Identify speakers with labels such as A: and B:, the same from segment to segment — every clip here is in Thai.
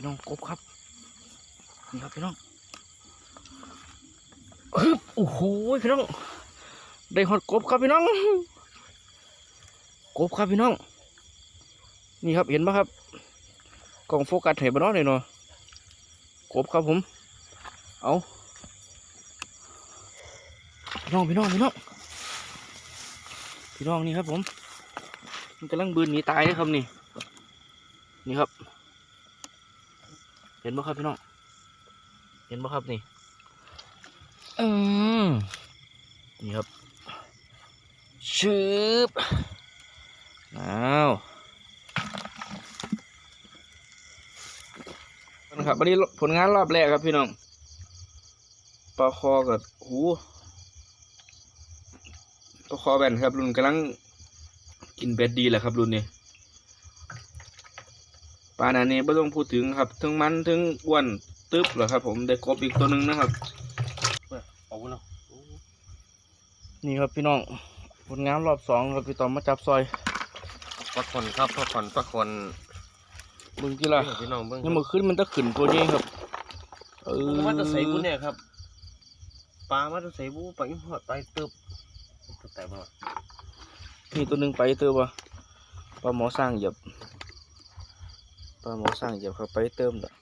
A: พี่น้องกบครับ นี่ครับพี่น้องฮึบโอ้โหพี่น้อง ได้หอดกบครับพี่น้อง กบครับพี่น้อง นี่ครับเห็นไหมครับ กล้องโฟกัสเห็นบ้านเลยเนาะกบครับผม เอาพี่น้องพี่น้องพี่น้องพี่น้องนี่ครับผม มันกำลังบืนหนีตายเลยครับนี่ นี่ครับ เห็นบ่ครับพี่น้อง เห็นบ่ครับนี่ อืมนี่ครับชืบอ้าวนะครับวันนี้ผลงานรอบแรกครับพี่น้องปลาคอกับหูปลาคอแบนครับ รุ่นกำลังกินเบ็ดดีแหละครับ รุ่นนี้ ปลาหนานี้ไม่ต้องพูดถึงครับทั้งมันทั้งอ้วนตึ๊บเหรอครับ ผมได้กบอีกตัวหนึ่งนะครับ
B: เอาเนาะ
A: นี่ครับพี่น้องผลงานรอบสองครับพี่ตอมมาจับซอย
B: ปักคนครับปักคนปักคน
A: มึงกี่ล่ะ
B: พี่น้องเบิ้ง
A: นี่มือขึ้นมันจะขึ้นตัวนี้ครับเออ
B: มันจะใส่บุเนี่ยครับปลามันจะใส่บุไปหอดไปตึบตึบแต่บ่
A: นี่ตัวหนึ่งไปเติมวะปลาหมอสร้างเหยียบ ปลาหมอสร้างเหยียบเขาไปเติมละ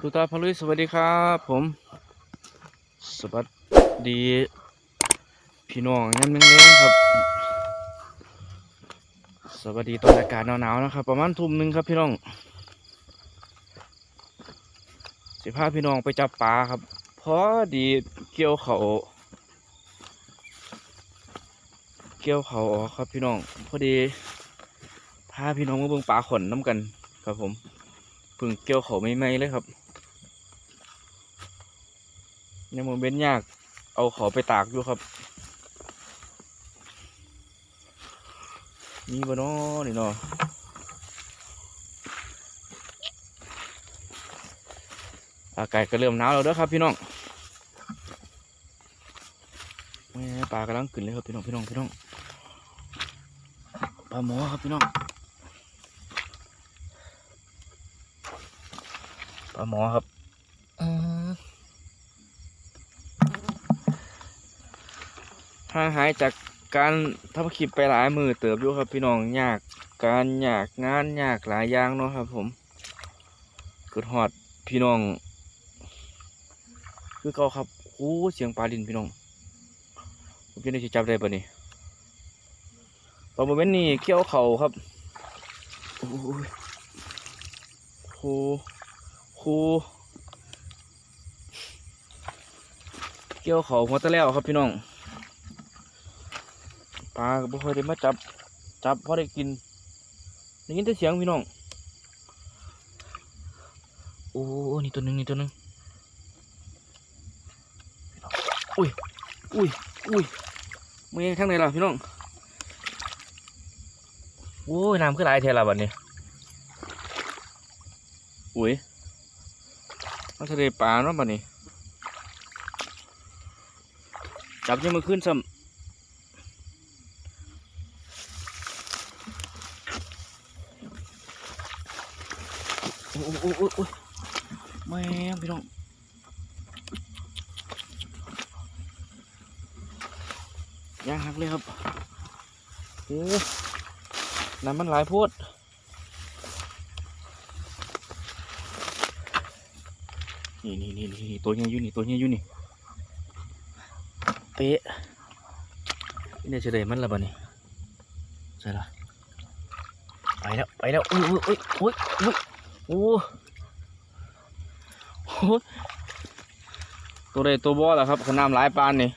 A: ดูตาพลุยสวัสดีครับ ผม สวัสดี พี่น้องยามเลี้ยงๆครับ สวัสดีตอนอากาศหนาวๆนะครับ ประมาณทุ่มหนึ่งครับพี่น้องสิพาพี่น้องไปจับปลาครับพอดีเกี่ยวเขาเกี่ยวเขาออกครับพี่น้องพอดีพาพี่น้องมาเบิ่งปลาขอนน้ำกันครับผมเพิ่งเกี่ยวเขาไม่ไม่เลยครับยังมือเบ้นยาก เอาเขาไปตากอยู่ครับนี่บ่นาะนี่เนาะอากาศก็เริ่มหนาวแล้วเด้อครับพี่น้องแม่ปลากำลังขึ้นเลยครับพี่น้องพี่น้องพี่น้อง ลาหมอครับพี่น้องปลาหมอครับห่างหายจากการทำคลิปไปหลายมือเติบอยู่ครับพี่น้องยากการยากงานยากหลายอย่างเนาะครับ ผมเกิดหอดพี่น้อง คือเขาครับโอ้เสียงปลาดินพี่น้องผมจะได้จับได้ปะนี่ ตอนโมเมนต์นี้เกี่ยวเขาครับโอ้ยโหโหเกี่ยวเขาหัวตะแล้วครับพี่น้องปลาบ่ค่อยได้มาจับ จับพอได้กินได้ยินแต่เสียงพี่น้อง โอ้นี่ตัวหนึ่งนี่ตัวหนึ่งอุ้ยอุ้ยอุ้ยมือทั้งไหนล่ะพี่น้อง โอ้ยน้ำขึ้นหลายเทละบัดนี้อุ้ยมันทะเลปลาเนาะบัดนี้ จับยังมือขึ้นซ้ำ โอ้โอ้โอ้โอ้แม่งพี่น้องยางหักเลยครับโอ้น้ำ มันหลายโพดนี่นี่นี่นี่ตัวเนี้ยอยู่นี่ตัวเนี้ยอยู่นี่เป๊ะนี่จะได้มันละบ่นี่ใช่ละไปแล้วไปแล้วอุ้ยอุ้ยอุ้ยอุ้ยโอ้โหตัวใดตัวบ่อล่ะครับขนาดหลายปานนี่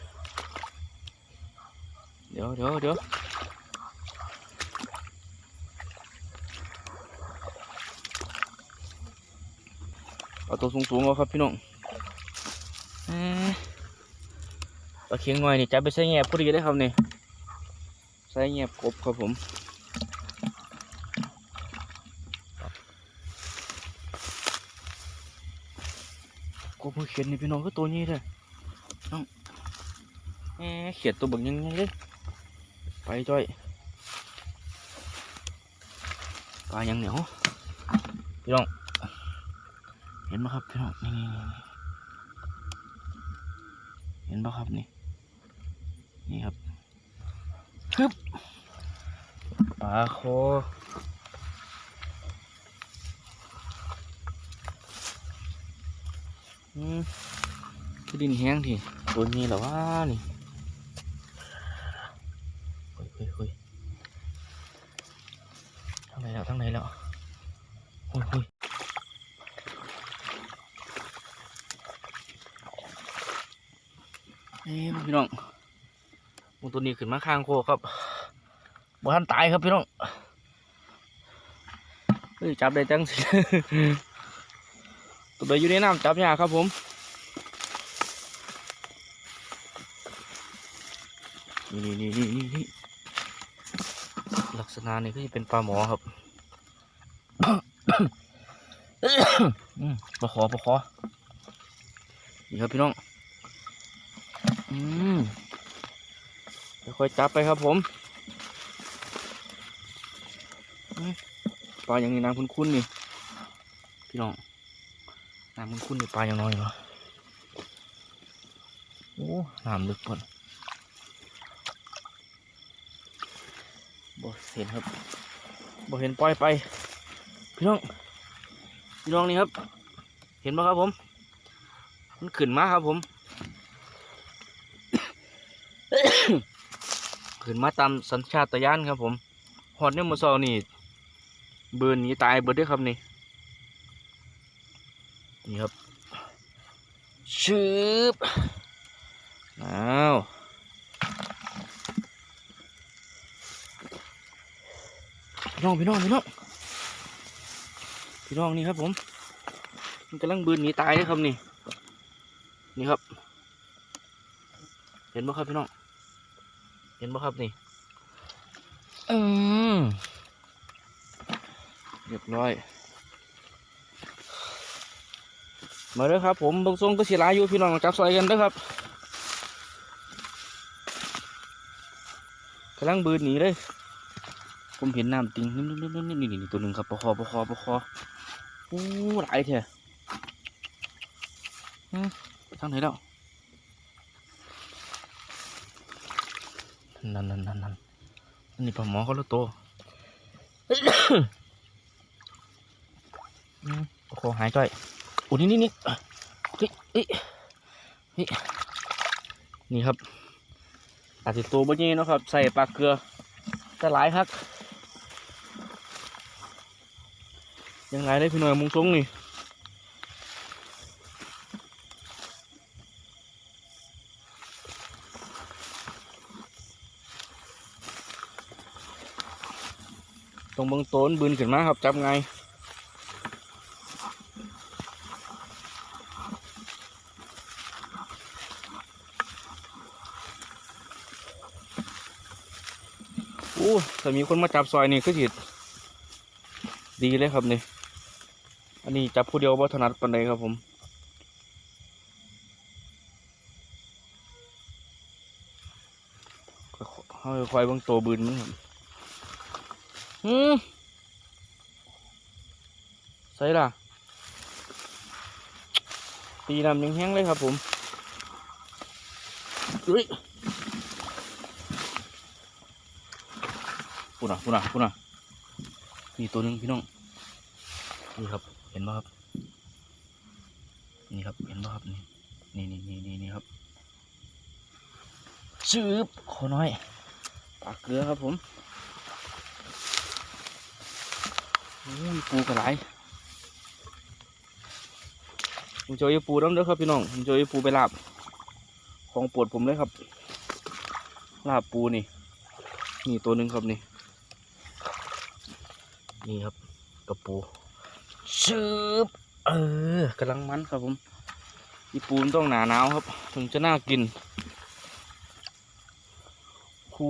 A: เดี๋ยวเดี๋ยวเดี๋ยว เอาตัวสูงๆเอาครับพี่น้องเอ้ยปลาเคียงหน่อยนี่จับไปใส่แงบพอดีได้ครับนี่ใส่แงบกบครับผมกบเขียดนี่พี่น้องก็ตัวนี้เลยน้องแหมเขียดตัวเบักยังไงเลยไปจ้อยปลายังเหนียวพี่น้อง เห็นไหมครับพี่น้องนี่นี่นี่เห็นปะครับนี่ นี่ครับฮึบปลาโคอืมดินแห้งทีตัวนี้เหรอวะนี่เฮ้ยเฮ้ยเฮ้ยทั้งไหนแล้วทั้งไหนแล้วเฮ้ยเฮ้ยเอ้ยพี่น้องมู ตัวนี้ขึ้นมาข้างโคครับบ่ทันตายครับพี่น้องเฮ้ยจับได้จังสิตัวใดอยู่ในน้ำจับยากครับผมนี่นี่นี่นี่นี่ลักษณะนี่ก็จะเป็นปลาหมอครับปลาขอปลาขอนี่ครับพี่น้อง อืม ค่อยจับไปครับผมปลาอย่างนี้น้ำคุ้นๆนี่พี่น้องน้ำคุ้นๆนี่ปลาอย่างน้อยเหรอโอ้น้ำลึกก่อนบ่เห็นครับบ่เห็นปล่อยไป พี่น้องพี่น้องนี่ครับ เห็นไหมครับผม มันขึ้นมาครับผม ขึ้นมาตามสัญชาตญาณครับผมหอดเนี่ยมมือซอนี่เบิร์นนี้ตายเบิร์ดเด้วยครับนี่นี่ครับชืบอ้าวพี่น้องพี่น้องพี่น้องพี่น้องนี่ครับผมมันกำลังบืนหนีตายเลยครับนี่นี่ครับ เห็นบ่ครับพี่น้อง เห็นบ่ครับนี่อืมเรียบร้อย มาเด้อครับ ผมเบางทรงก็สิหลายอยู่พี่น้องจับซอยกันเด้อครับกำลังบืนหนีเลยผมเห็นน้ำติงนี่นี่นี่นี่นี่ตัวหนึ่งครับปะคอปะคอปะคอโอ้หลายเถอะอืมไปทางไหนแล้ว นั่นนั่นนั่นนั่นอันนี้ปลาหมอเขาและโตวอืมปะคหายจ้อยโอ้นี่นี่นี่อะเฮ้ยเฮ้ยเฮ้ยนี่ครับอาจจะตัวบ่เงี้เนาะครับ ใส่ปลาเกลือจะหลายครับยังไงได้พี่หน่อยมุงทรงนี่ ตรงเบางต้นบืนขึ้นมาครับจับไงโอ้ถ้ามีคนมาจับซอยนี่คือสิดีเลยครับนี่อันนี้จับผู้เดียวบ่ถนัดปานใดครับผมค่อยๆคอยบางตัวบืนมันครับ อืมใส่ล่ะ ตีน้ำยังแห้งเลยครับผมอุ้ยพูดนะพูดนะพูดนะมีตัวหนึ่งพี่น้อง นี่ครับ เห็นไหมครับ นี่ครับ เห็นไหมครับ นี่นี่นี่นี่นี่นี่ครับชืบขอน้อยปากเกลือครับผม อุ้ยปูกระไรผมเจอปูน้ำเด้อครับพี่น้องผมเจอปูไปลาบ ของปวดผมเลยครับลาบปูนี่ นี่ตัวหนึ่งครับนี่ นี่ครับกระปูชืบเออกำลังมันครับผมอีปูนต้องหนาหนาวครับ ถึงจะน่ากินหู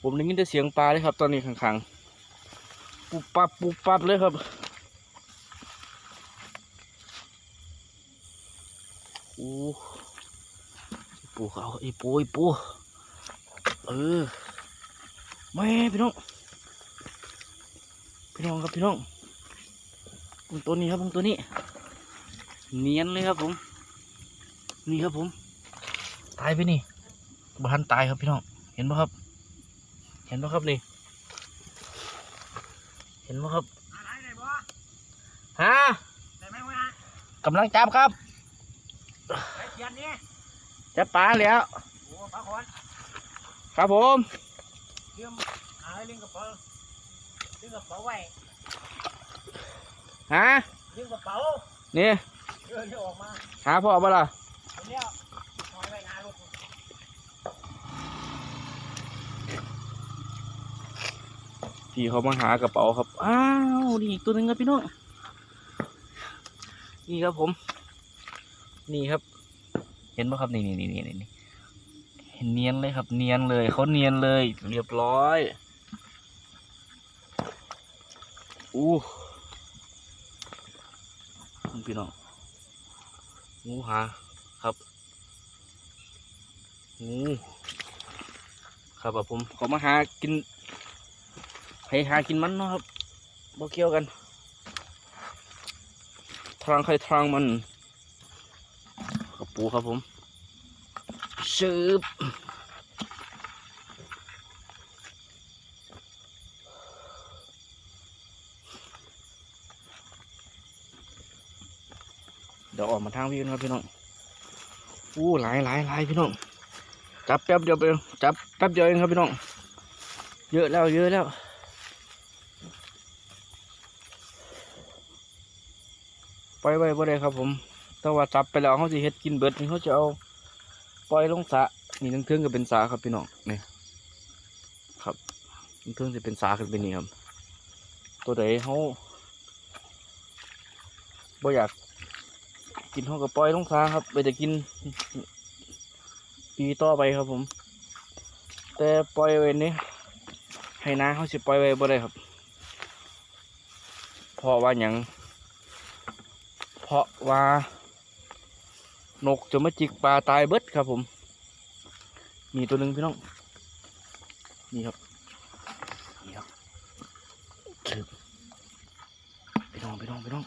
A: ผมได้ยินแต่เสียงปลาเลยครับ ตอนนี้ขังๆ ปุบปับปุบปับเลยครับโอ้ปูเขาอีปูอีปูเออแม่พี่น้องพี่น้องครับพี่น้องเบิ่งตัวนี้ครับเบิ่งตัวนี้ เนียนเลยครับผม นี่ครับผม ตายไปนี่บ้านตายครับพี่น้อง เห็นปะครับ เห็นปะครับนี่ เห็นปะครับ
B: อะไรได้บ่
A: ฮะ
B: ได้ไหมวะ
A: กำลังจับครับ
B: ไอ้เทียนนี่
A: จับปลาแล้ว
B: โอ้ปลาขอน
A: ครับผม
B: เรื่องหาเรื่องกระเป๋าเรื่องกระเป๋าไว้
A: ฮะ
B: เรื่องกระเป๋า
A: นี่
B: เรื่องที่ออกมา
A: หาพ่อบ่ล่ะ
B: เดี๋ยวปล่อยไว้นานลูก
A: พี่เขามาหากระเป๋าครับอ้าวนี่อีกตัวหนึ่งครับพี่น้องนี่ครับผม นี่ครับ เห็นปะครับนี่นี่นี่นี่นี่เห็นเนียนเลยครับเนียนเลยเขาเนียนเลยเรียบร้อยอู้พี่น้องงูหาครับงูครับผมเขามาหากิน ให้หากินมันเนาะครับบ่เกี่ยวกัน ทางใครทางมันกระปูครับผมชืบเดี๋ยวออกมาทางพี่นครับพี่น้อง อู้หลายหลายหลายพี่น้อง จับแป๊บเดียวไปจับแป๊บเดียวเองครับพี่น้อง เยอะแล้วเยอะแล้ว ล่อยไว้บ่ได้ครับ ผมแต่ว่าจับไปแล้วเขาสิเฮ็ดกินเบิดนี่เขาจะเอาปล่อยลงสระนี่ทั้งเทิงก็เป็นสาครับพี่น้องนี่ครับทั้งเทิงจะเป็นสาขึ้นไปนี่ครับ ตัวใดเขาบ่อยากกินเขาก็ปล่อยลงสาครับไปจะกิน ปีต่อไปครับผม แต่ปล่อยไว้นี่ให้น้าเขาสิปล่อยไว้บ่ได้ครับเพราะว่าหยัง เพราะว่านกจะมาจิกปลาตายเบิดครับ ผมมีตัวหนึ่งพี่น้องนี่ครับนี่ครับถึกพี่น้องพี่น้องพี่น้อง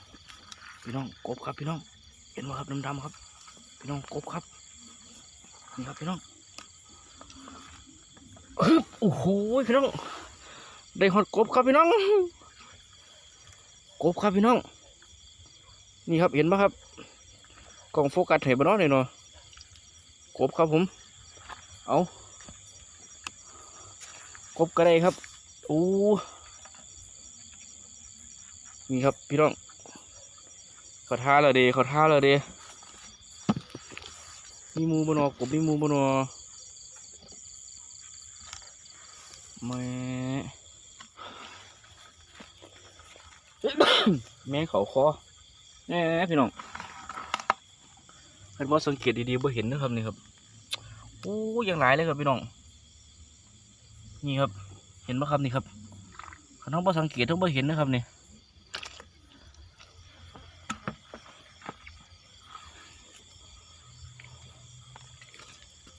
A: พี่น้องกบครับพี่น้อง เห็นไหมครับดำๆครับ พี่น้องกบครับนี่ครับพี่น้องโอ้โหพี่น้องได้หอดกบครับพี่น้อง กบครับพี่น้อง นี่ครับเห็นปะครับกล่องโฟกัสเห็นบ้านเลยเนาะกบครับผม เอากบก็ได้ครับโอ้นี่ครับพี่น้องเขาท่าแล้วเดเขาท่าแล้วเดมีมูบนอกบมีมูบนอแม่แม่เขาคอ แหน่พี่น้องเป็นว่าสังเกตดีๆบ่เห็นนะครับนี่ครับโอ้ยังหลายเลยครับพี่น้อง นี่ครับ เห็นปะครับนี่ครับเขาต้องบ่สังเกตต้องบ่เห็นนะครับนี่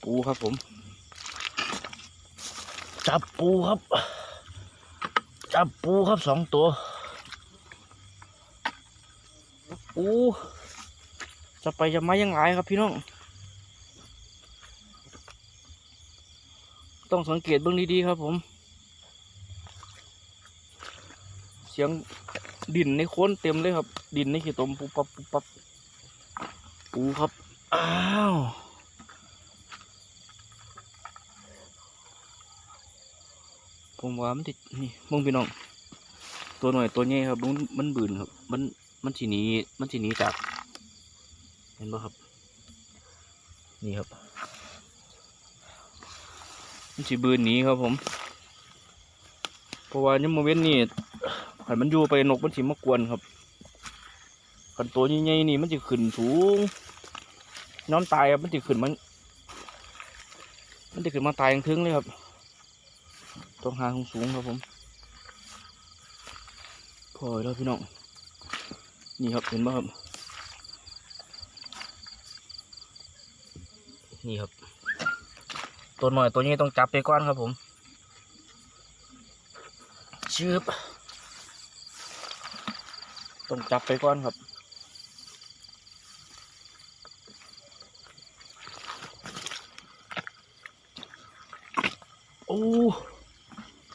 A: ปูครับผม จับปูครับ จับปูครับสองตัว อ้จะไปจะมายังไงครับพี่น้อง ต้องสังเกตเบื้องดีๆครับผม เสียงดินในโค้นเต็มเลยครับ ดินในขี้ตมปุ๊บปั๊บปุ๊บปั๊บปูครับ อ้าวผมว่ามันติดนี่มึงพี่น้อง ตัวหน่อยตัวใหญ่ครับมันมันบืนครับ มัน มันสีนี้มันสีนี้จากเห็นป่ะครับ นี่ครับ มันสีบืนหนี้ครับผมเพราะว่ายังโมเว้นนี่ขันมันอยู่ไปนกมันสีมากวนครับขันตัวใหญ่ๆนี่มันจะขึ้นสูงน้อนตายครับมันจะขึ้นมัน มันจะขึ้นมาตายอย่างทึงเลยครับต้องหาสูงๆครับผมพอแล้วพี่น้อง นี่ครับเห็นป่ะครับ นี่ครับ ตัวหน่อยตัวนี้ต้องจับไปก่อนครับผมชืบต้องจับไปก่อนครับโอ้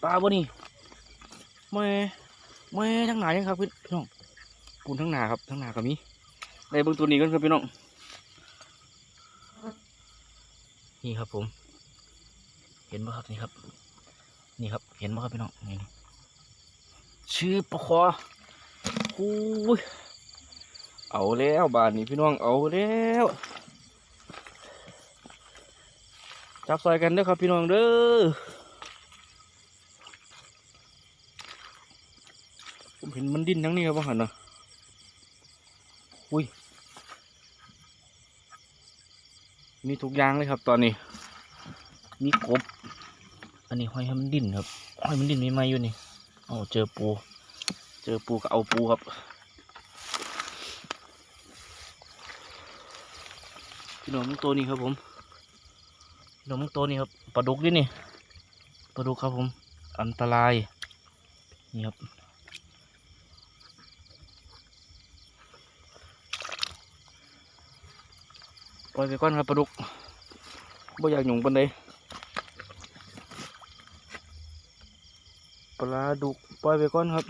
A: ปลาบ่นี่แม่แม่ทั้งหนครับพี่น้อง ปูนทั้งหนาครับทั้งหนาก็มีได้เบิ่งตัวนี้กันครับพี่น้องนี่ครับผม เห็นไหมครับนี่ครับ นี่ครับ เห็นไหมครับพี่น้องนี่ชื่อปลาคอโอ้ยเอาแล้วบานนี้พี่น้องเอาแล้วจับซอยกันเด้อครับพี่น้องเด้อผมเห็นมันดิ้นทั้งนี้ครับว่าหันนะ อุ้ย มีทุกอย่างเลยครับ ตอนนี้ มีกบ อันนี้ห้อยให้มันดิ้นครับห้อยมันดิ้นไม่ไหมอยู่นี่เอาเจอปู เจอปูก็เอาปูครับพี่น้องมึงตัวนี้ครับผมพี่น้องมึงตัวนี้ครับปลาดุกด้วยนี่ปลาดุกครับผม อันตรายนี่ครับ ปล่อยไปก่อนครับปลาดุกบ่อยากหยุ่งปันใดปลาดุกปล่อยไปก่อนครับ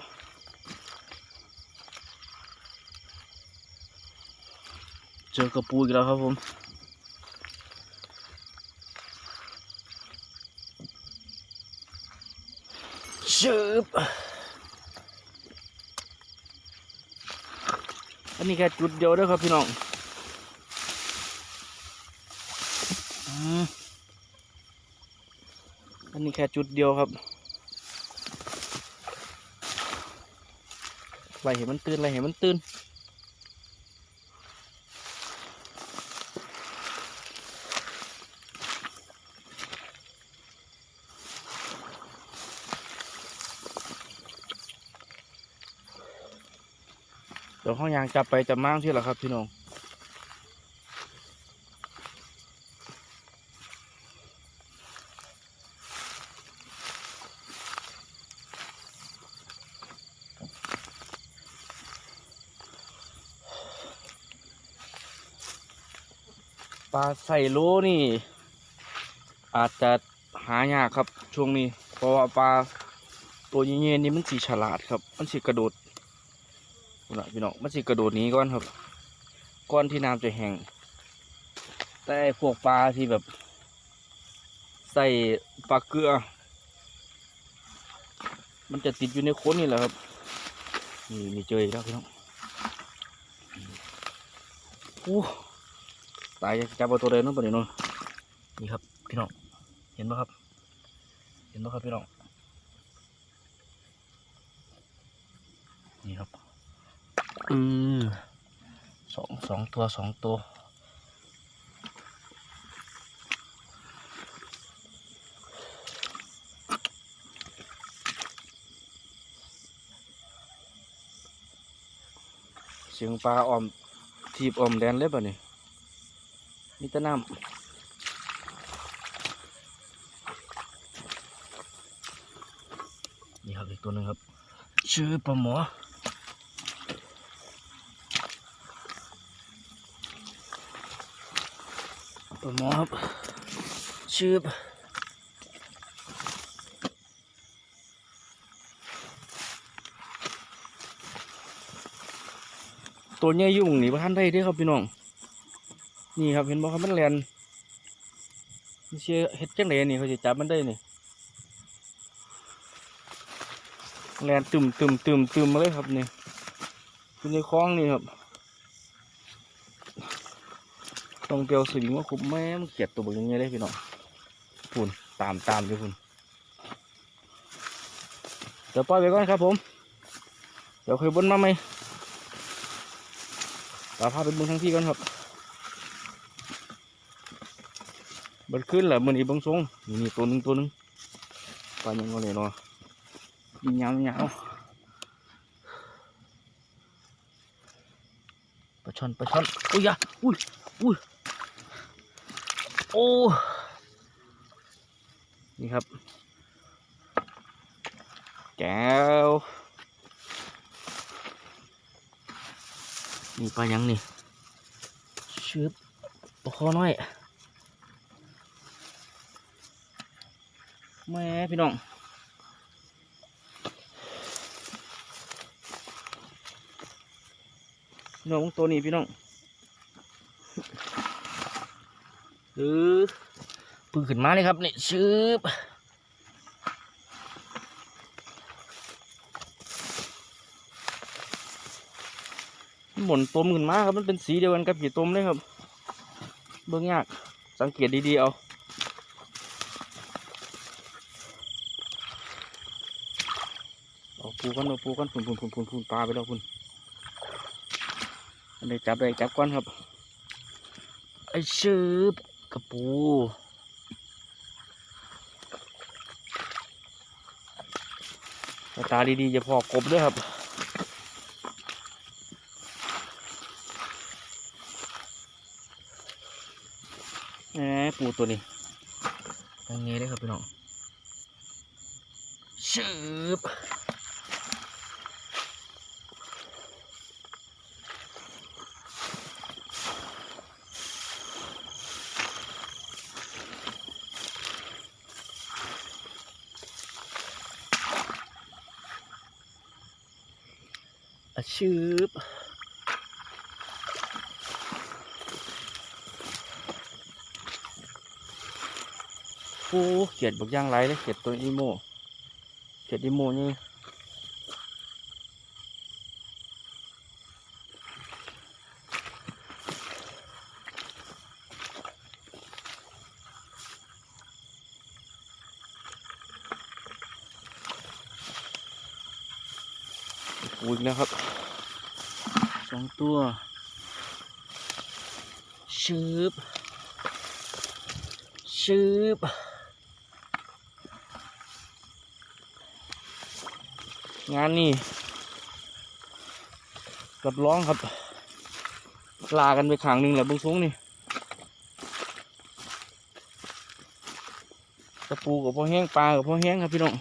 A: เจอกระปูอีกแล้วครับผมชืบอันนี้แค่จุดเดียวเด้อครับพี่น้อง อันนี้แค่จุดเดียวครับไล่เห็นมันตื่นไล่เห็นมันตื่นเดี๋ยวห้องยางจับไปจับม้างที่หรอครับพี่น้อง ลาใส่โลนี่ อาจจะหายากครับช่วงนี้ เพราะว่าปลาตัวเย็นๆนี่มันสีฉลาดครับ มันสีกระโดดเอาล่ะพี่น้องมันสีกระโดดนี้ก่อนครับ ก้อนที่น้ำจะแห้งแต่พวกปลาที่แบบ ใส่ปลาเกลือ มันจะติดอยู่ในโค้นนี่แหละครับ นี่มีเจออีกแล้วพี่น้องโอ้ ตายจับเอาตัวเดินน้องปะเนี่ยน้องนี่ครับพี่น้อง เห็นไหมครับ เห็นไหมครับพี่น้อง นี่ครับ อือสองสองตัวสองตัวเสียงปลาออมทีบออมแดนเลยป่ะนี่ มีต่น้ำนี่ครับอีกตัวหนึ่งครับ ชื่อปลาหมอปลาหมอครับ ชื่อตัวใหญ่ยุ่หมองนี่บ้านได้ด้อครับพี่น้อง นี่ครับเห็นบ่ครับมันแลนมันเชื่อเฮ็ดจังไดนี่เขาจะจับมันได้นี่แลนตึมตึมตึมตึมมาเลยครับนี่อยู่ในคลองนี่ครับต้องเปียวสิงว่าคุบแม่มันเกียดตัวเบางอย่างเงี้ยเลยพี่น้องพุ่นตามตามอยู่พุ่นเดี๋ยวปล่อยไปก่อนครับผม เดี๋ยวเคยบนมาไหมเราพาไปบนทั้งที่ก่อนครับ เบิดขึ้นแหละมือนี้เบงทรงนี่ตัวหนึงตัวหนึงปลายังก็เลยเนาะยิงาวยาวปลาช่อนปลาช่อนอุ้ยอยาอุ้ยอุ้ยโอ้นี่ครับแก้วนี่ปลายังนี่ชืบปลาคอน้อย แม่พี่น้องพี่น้องตัวนี้พี่น้องเออปืนขึ้นมาเลยครับนี่ชืบมันหมุนต้มขึ้นมาครับมันเป็นสีเดียวกันกับกี่ต้มเลยครับ เบิ่งยากสังเกตดีๆเอา เอาปูกันเอาปูกันพุ่นพุ่นพุ่นพุ่นพุ่นปลาไปแล้วพุ่นอันนี้จับได้จับก่อนครับไอ้ชืบกระปูตาดีๆจะพอกบด้วยครับแหมปูตัวนี้ตรงนี้เลยครับพี่น้องชืบ ชืบโอ้เขียดบักย่างไรเลยเขียดตัวอีโมเขียดอีโมนี่ปูอีกแล้วครับ สอง ตัวชืบชืบงานนี่กับร้องครับลากันไปขางหนึ่งแหละเบงสูงนี่ตะปูกับพ่อแห้งปลากับพ่อแห้งครับพี่น้อง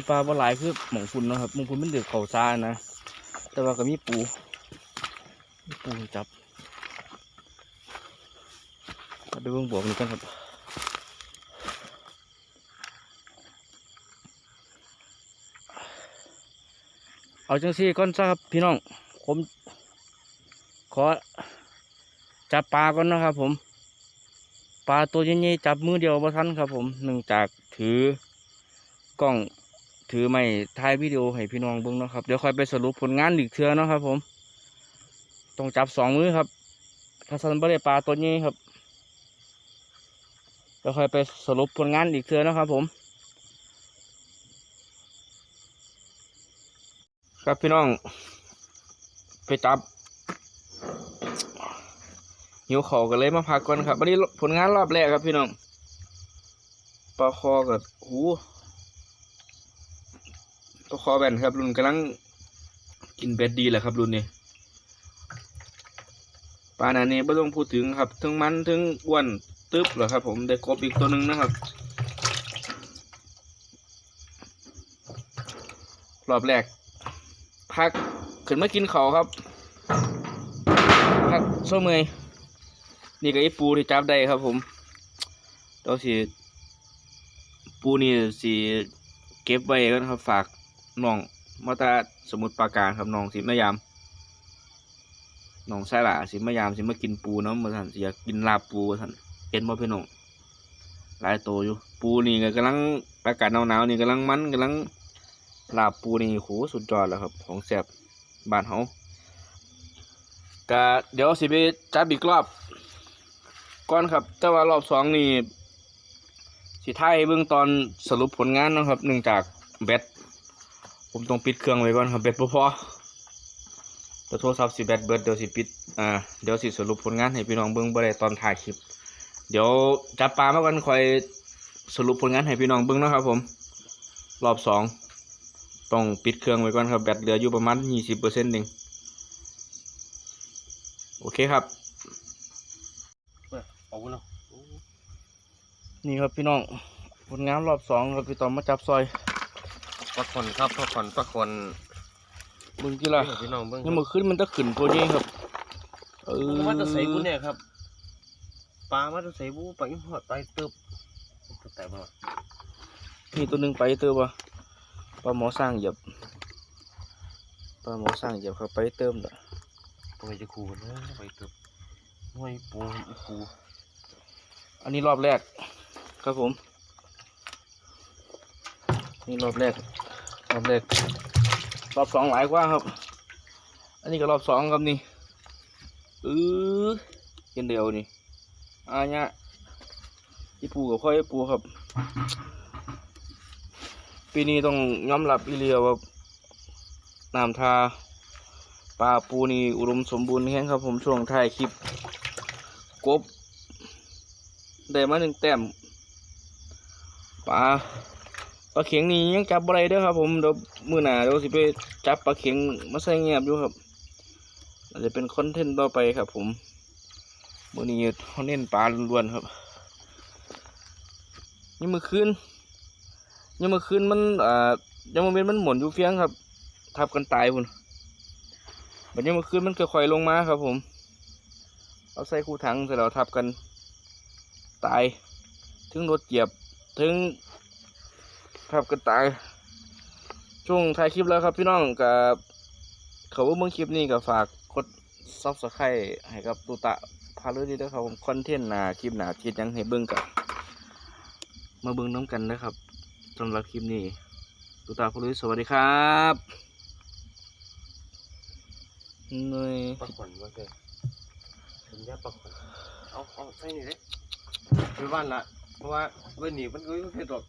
A: มีปลาปลาหลายคือหมองคุณเนาะครับหมองคุณมันเดือดเขาซานะ แต่ว่าก็มีปูมีปูจับมาดูเบื้องบวกนี่กันครับเอาจังซี่ก่อนซะครับพี่น้อง ผมขอจับปลาก่อนนะครับผม ปลาตัวใหญ่ๆจับมือเดียวบ่ทันครับผมเนื่งจากถือกล้อง ถือไม่ถ่ายวิดีโอให้พี่น้องเบิ่งเนาะครับเดี๋ยวค่อยไปสรุปผลงานอีกเทือเนาะครับ ผม ต้องจับสองมือครับถ้าสันบ่ได้ปลาตัวนี้ครับเดี๋ยวค่อยไปสรุปผลงานอีกเทือเนาะครับ ผม ครับพี่น้อง ไปจับหิวข่าวกันเลยมาพักก่อนครับวันนี้ผลงานรอบแรกครับพี่น้องปลาคอกับหู ปลาคอแบนครับ รุ่นกำลังกินเบ็ดดีแหละครับ รุ่นนี้ปลาหนานี้ไม่ต้องพูดถึงครับทั้งมันทั้งอ้วนตึ๊บเหรอครับ ผมได้กบอีกตัวหนึ่งนะครับรอบแรกพักขึ้นมากินเขาครับพักโซ่เมยนี่ก็ไอ้ปูที่จับได้ครับ ผมเดี๋ยวสิปูนี่สิเก็บไว้กันครับฝาก น้องมาตาสมุดปราการครับน้องสิมายามน้องใช่ละสิมายามสิมากินปูเนาะมาสันสิอยากกินลาบปูมาสันเอ็นบ่พี่น้องหลายโตอยู่ ปูนี่ก็กำลังอากาศหนาวๆนี่กำลังมันกำลังลาบปูนี่โหสุดยอดแล้วครับ ของแซ่บบ้านเฮาก็เดี๋ยวสิไปจับอีกรอบก่อนครับ แต่ว่ารอบสองนี่สิท้ายเบื้องตอนสรุปผลงานนะครับเนื่งจากแบต ผมต้องปิดเครื่องไว้ก่อนครับแบตบ่พอตัวโทรศัพท์สิแบตเบิดเดี๋ยวสิปิดอ่าเดี๋ยวสิสรุปผลงานให้พี่น้องเบิ่งบ่ได้ตอนถ่ายคลิป เดี๋ยวจับปลามากันคอยสรุปผลงานให้พี่น้องเบิ่งเนาะครับผม รอบสองต้องปิดเครื่องไว้ก่อนครับแบตเหลืออยู่ประมาณยี่สิบเปอร์เซ็นต์เองโอเคครับ
B: เอาเนาะ
A: นี่ครับพี่น้องผลงานรอบสองครับพี่ตอมมาจับซอย
B: ปักคนครับปักคนปักคน
A: เบิ่งกี่ละ
B: พี่น้องเบิ่ง
A: ยังมือขึ้นมันจะขึ้นตัวนี้ครับเออ
B: มันจะใส่บุเนี่ยครับปลามันจะใส่บุปลาอิมพอร์ตไปเติบเติบแต่บ่
A: มีตัวหนึ่งไปเติมวะปลาหมอสร้างเหยียบปลาหมอสร้างเหยียบครับไปเติมละ
B: ตัวจะคูนะไปเติบห้วยปูอีปู
A: อันนี้รอบแรกครับผม นี่รอบแรก รอบแรกรอบสองหลายกว่าครับ อันนี้ก็รอบสองครับนี่เออเห็นเดียวนี่อาเนี่ยอีปูกับพ่ออีปูครับ ปีนี้ต้องยอมรับอีเลียว่าน้ำทาปลาปูนี่อุดมสมบูรณ์แห้งครับ ผมช่วงท้ายคลิปกบได้มาหนึ่งแต้มปลา ลาเข็งนี่ยังจับอะไรเด้อครับ ผมเดี๋ยวมือหนาเดี๋ยวสิไปจับปลาเข็งมาใส่เงียบอยู่ครับอาจจะเป็นคอนเทนต์ต่อไปครับ ผมมือนี้เขาเน้นปลาล้วนๆครับนี่มือคืนนี่มือคืนมันอ่ายังมันเป็นมันหมุนอยู่เฟียงครับทับกันตายพุ่นแบบนี้มือคืนมันค่อยๆลงมาครับ ผม เอาใส่คู่ถังเสร็จแล้วทับกันตาย ถึงรถเหยียบถึง ทับกันตายช่วงท้ายคลิปแล้วครับพี่น้องกับเขาว่าเมื่อคลิปนี้ก็ฝากกดซับสไครต์ให้กับตุตะพาลยดีด้วยครับผมคอนเทนต์หนาคลิปหนาคิดยังให้เบิ่งกับมาเบิ่งน้ำกันนะครับสำหรับคลิปนี้ตุตะพาเลยสวัสดีครับหน่อย
B: ปักคนมาเลยเป็นยาปักคนเอาเอาใส่นี่เลยไปบ้านละเพราะว่าเว้นนี่มันก็ไม่เผ็ดหรอก